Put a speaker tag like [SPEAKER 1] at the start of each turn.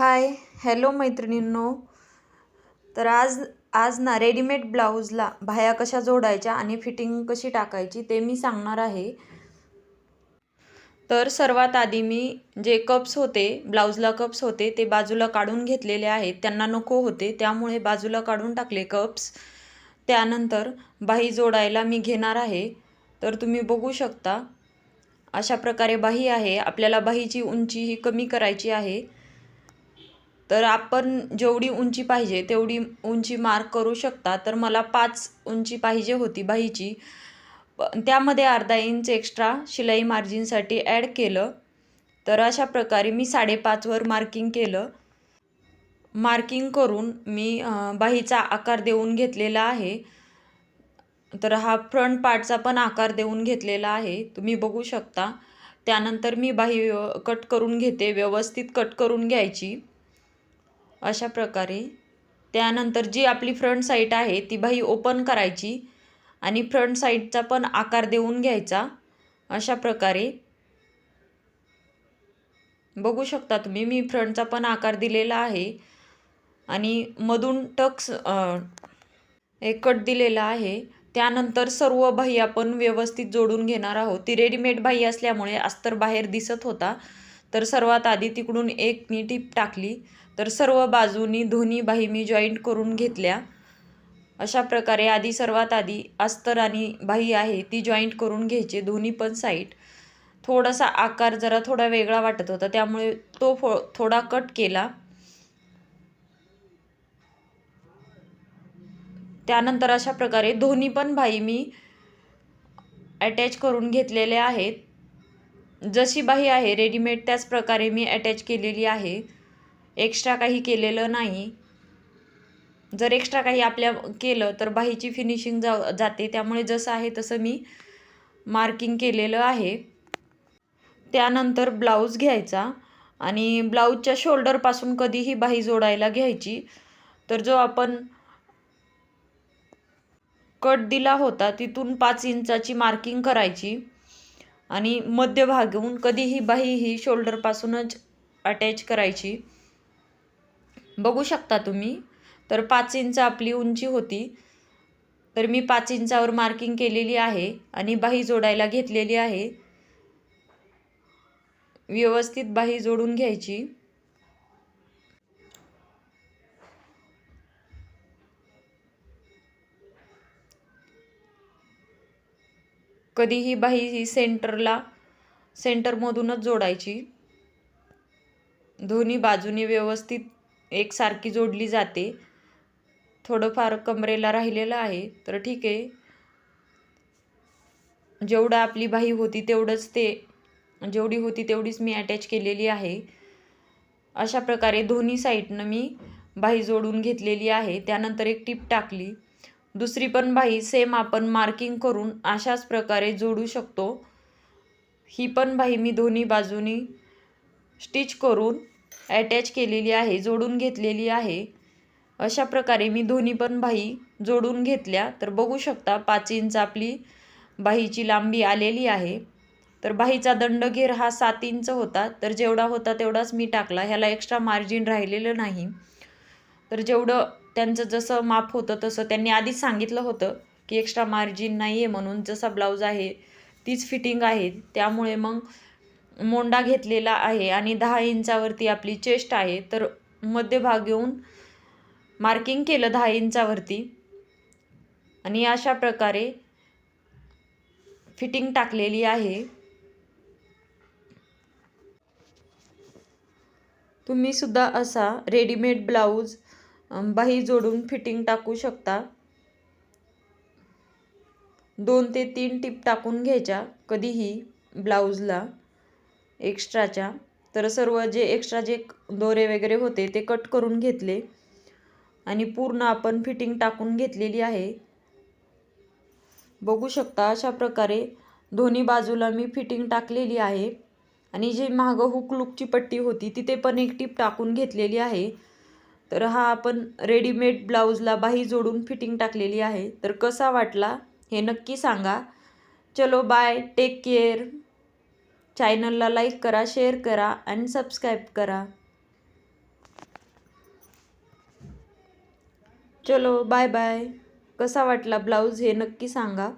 [SPEAKER 1] Hi hello मैत्रिणींनो. तर आज आज ना रेडीमेड ब्लाऊजला बाह्या कशा जोडायच्या आणि फिटिंग कशी टाकायची ते मी सांगणार आहे. तर सर्वात आधी मी जे कप्स होते ब्लाऊजला कप्स होते ते बाजूला काढून घेतलेले आहेत. त्यांना नको होते त्यामुळे बाजूला काढून टाकले कप्स. त्यानंतर बाही जोडायला मी घेणार आहे. तर तुम्ही बघू शकता अशा प्रकारे बाही आहे. आपल्याला बाहीची उंची ही कमी करायची आहे. तर आपण जेवढी उंची पाहिजे तेवढी उंची मार्क करू शकता. तर मला पाच उंची पाहिजे होती बाहीची त्यामध्ये अर्धा इंच एक्स्ट्रा शिलाई मार्जिनसाठी ॲड केलं. तर अशा प्रकारे मी साडेपाचवर मार्किंग केलं. मार्किंग करून मी बाहीचा आकार देऊन घेतलेला आहे. तर हा फ्रंट पार्टचा पण आकार देऊन घेतलेला आहे. तुम्ही बघू शकता. त्यानंतर मी बाही कट करून घेते. व्यवस्थित कट करून घ्यायची. अशा प्रकारे. त्यानंतर जी आपली फ्रंट साईट आहे ती बाही ओपन करायची आणि फ्रंट साईडचा पण आकार देऊन घ्यायचा. अशा प्रकारे. बघू शकता तुम्ही मी फ्रंटचा पण आकार दिलेला आहे. आणि मधून टक्स एक कट दिलेला आहे. त्यानंतर सर्व बाही आपण व्यवस्थित जोडून घेणार आहोत. ती रेडीमेड बाही असल्यामुळे अस्तर बाहेर दिसत होता. तर सर्वात आधी तिकडून एक मी टीप टाकली. तर सर्व बाजूनी दोन्ही बाही मी जॉईंट करून घेतल्या. अशा प्रकारे आधी सर्वात आधी अस्तर आणि बाही आहे ती जॉईंट करून घ्यायचे. दोन्ही पण साईड थोडासा आकार जरा थोडा वेगळा वाटत होता त्यामुळे तो फो थोडा कट केला. त्यानंतर अशा प्रकारे दोन्ही पण बाही मी अटॅच करून घेतलेले आहेत. जशी बाही आहे रेडीमेड त्याच प्रकारे मी अटॅच केलेली आहे. एक्स्ट्रा काही केलेलं नाही. जर एक्स्ट्रा काही आपल्या केलं तर बाहीची फिनिशिंग जा जाते. त्यामुळे जसं आहे तसं मी मार्किंग केलेलं आहे. त्यानंतर ब्लाऊज घ्यायचा. आणि ब्लाऊजच्या शोल्डरपासून कधीही बाही जोडायला घ्यायची. तर जो आपण कट दिला होता तिथून पाच इंचाची मार्किंग करायची. आणि मध्यभागून कधीही बाही ही शोल्डरपासूनच अटॅच करायची. बघू शकता तुम्ही. तर पाच इंच आपली उंची होती. तर मी पाच इंचावर मार्किंग केलेली आहे आणि बाही जोडायला घेतलेली आहे. व्यवस्थित बाही जोडून घ्यायची. कधीही बाही ही सेंटरला सेंटरमधूनच जोडायची. दोन्ही बाजूने व्यवस्थित एकसारखी जोडली जाते. थोडंफार कमरेला राहिलेलं आहे तर ठीक आहे. जेवढं आपली बाही होती तेवढंच ते जेवढी होती तेवढीच मी अटॅच केलेली आहे. अशा प्रकारे दोन्ही साईडनं मी बाही जोडून घेतलेली आहे. त्यानंतर एक टीप टाकली. दुसरी पण बाही सेम आपण मार्किंग करून अशाच प्रकारे जोडू शकतो. ही पण बाही मी दोन्ही बाजूनी स्टिच करून अटॅच केलेली आहे जोडून घेतलेली आहे. अशा प्रकारे मी दोन्ही पण बाही जोडून घेतल्या. तर बघू शकता पाच इंच आपली बाहीची लांबी आलेली आहे. तर बाहीचा दंडघेर हा सात इंच होता. तर जेवढा होता तेवढाच मी टाकला. ह्याला एक्स्ट्रा मार्जिन राहिलेलं नाही. तर जेवढं त्यांचं जसं माप होतं तसं त्यांनी आधीच सांगितलं होतं की एक्स्ट्रा मार्जिन नाही आहे म्हणून जसा ब्लाऊज आहे तीच फिटिंग आहे. त्यामुळे मग मोंडा घेतलेला आहे आणि दहा इंचावरती आपली चेस्ट आहे. तर मध्यभाग येऊन मार्किंग केलं दहा इंचावरती. आणि अशा प्रकारे फिटिंग टाकलेली आहे. तुम्ही सुद्धा असा रेडीमेड ब्लाऊज बाही जोडून फिटिंग टाकू शकता. दोन ते तीन टिप टाकून घ्यायच्या कधीही ब्लाऊजला एक्स्ट्राच्या. तर सर्व जे एक्स्ट्रा जे दोरे वगैरे होते ते कट करून घेतले. आणि पूर्ण आपण फिटिंग टाकून घेतलेली आहे. बघू शकता अशा प्रकारे दोन्ही बाजूला मी फिटिंग टाकलेली आहे. आणि जे मागं हुक लुकची पट्टी होती तिथे पण एक टीप टाकून घेतलेली आहे. तर हा आपण रेडीमेड ब्लाऊजला बाही जोडून फिटिंग टाकलेली आहे. तर कसा वाटला हे नक्की सांगा. चलो बाय टेक केअर चॅनलला लाईक करा शेअर करा आणि सबस्क्राईब करा. चलो बाय बाय कसा वाटला ब्लाऊज हे नक्की सांगा.